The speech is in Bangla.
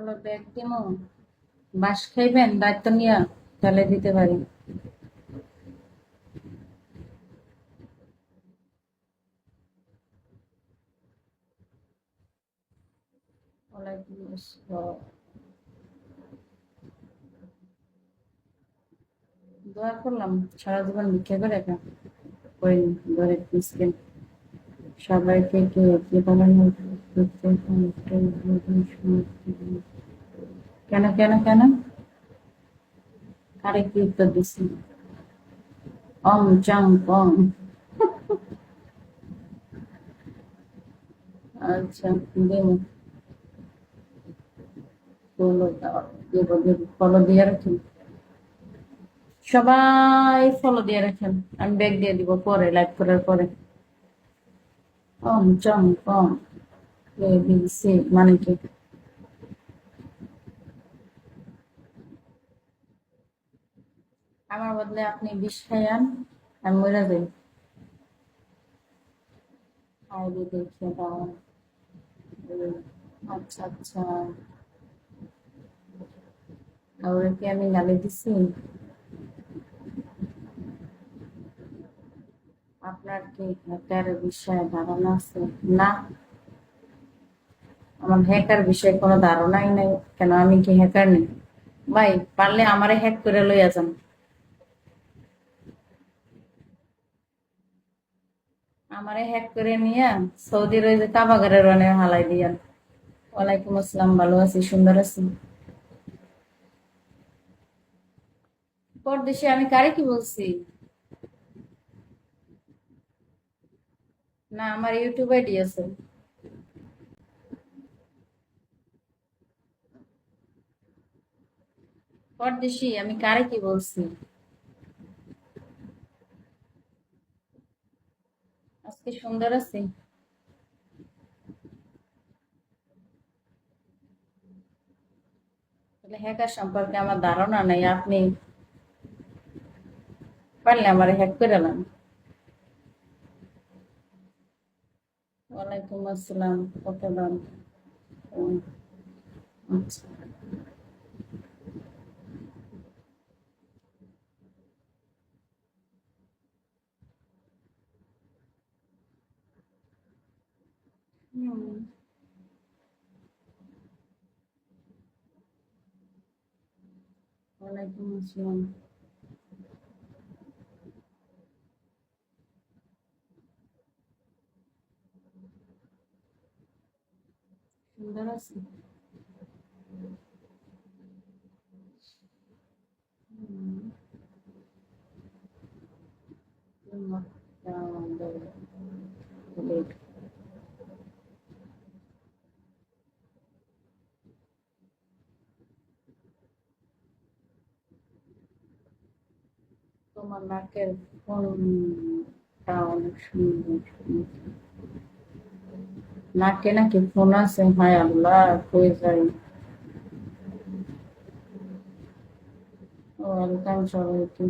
বলো, ব্যাগ দিমু? বাস খাইবেন? দায়িত্ব নিয়ে তাহলে দিতে পারি। দোয়া করলাম, সারা জীবন ভিক্ষা করে খা ওই গরিব মিসকিন সবাইকে কে জীবনের কেন কেন কেন? কারে কি উত্তর দিছি অম চম কম আচ্ছা ফলো দিয়ে রাখেন। সবাই ফলো দিয়ে রাখেন। আমি ব্যাগ দিয়ে দিব পরে, লাইভ করার পরে। অম চম কম এ বি সি মানে কি আমার বদলে আপনি বিষ খাইয়ান, আমি মরে যাই। দেখিয়ে দাও। আচ্ছা আচ্ছা। আর কি আমি গালি দিছি? আপনার কি হ্যাকার বিষয়ে ধারণা আছে? না? আমার হ্যাকার বিষয়ে কোনো ধারণাই নাই, কেন আমি কি হ্যাকার নেই ভাই, পারলে আমারে হ্যাক করে লইয়া যান। আমারে হ্যাক করে নিয়ে সৌদির ওই যে কাবাগারের রনে হালাই দিয়ান ওয়ালাইকুম আসসালাম, ভালো আছি, সুন্দর আছি। পরদেশে আমি কারে কি বলছি? না, আমার ইউটিউব আইডি আছে। পরদেশি, আমি কারে কি বলছি? আজকে সুন্দর আছি। হ্যাকার সম্পর্কে আমার ধারণা নেই, আপনি পারলে আমার হ্যাক করে নেন ওয়ালাইকুম আসসালাম দাম? আচ্ছা। হুম, ওয়ালাইকুম আসসালাম সুন্দর আছি হুম, তোমার নাকের ফোনটা অনেক সুন্দর নাকে নাকি ফোন আছে, হায় আল্লাহ কই যাই ওয়েলকাম সবাইকে।